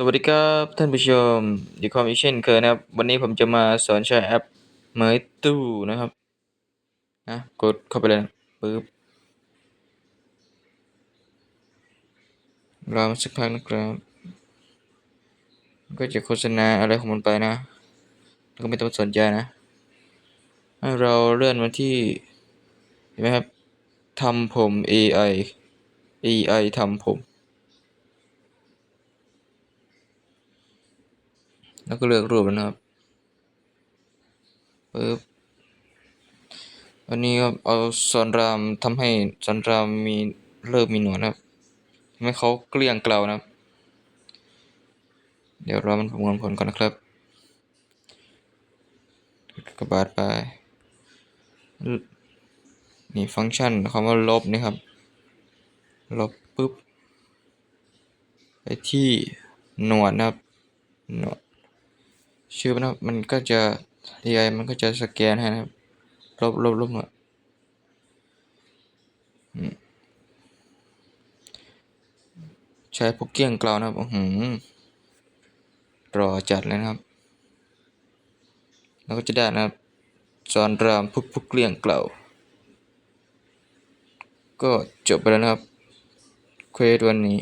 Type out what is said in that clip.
สวัสดีครับท่านผู้ชมอยู่กับผมอีกเช่นเคยนะครับ วันนี้ผมจะมาสอนใช้แอปเมยตู้นะครับนะกดเข้าไปเลยนะปึ๊บรอมาสักพักนะครับ ก็จะโฆษณาอะไรของมันไปนะแล้วก็ไม่ต้องสนใจนะ ให้เราเลื่อนมาที่ เห็นไหมครับทำผม AI AI ทำผม แล้วก็เลือกรูปนะครับปึ๊บอันนี้ครับเอาสอนรามทำให้สอนรามมีเริ่มมีหนวดนะครับทำให้เขาเกลี้ยงเกลานะครับ เดี๋ยวรอมันประมวลผลก่อนนะครับกระบาดไป นี่ฟังก์ชันคำว่าลบนี่ครับ ลบปุ๊บ ไปที่หนวดนะครับหนวด ชื่อมันะครับมันก็จะ AI มันก็จะสแกนให้นะครับลบลบลบหมดอืมใช้พวกเกี้ยงกล่าวนะครับหือรอจัดเลยนะครับ แล้วก็จะได้นะครับจอนรามพุกพุกเกลี้ยงเกล่าวก็จบไปแล้วนะครับ เควสวันนี้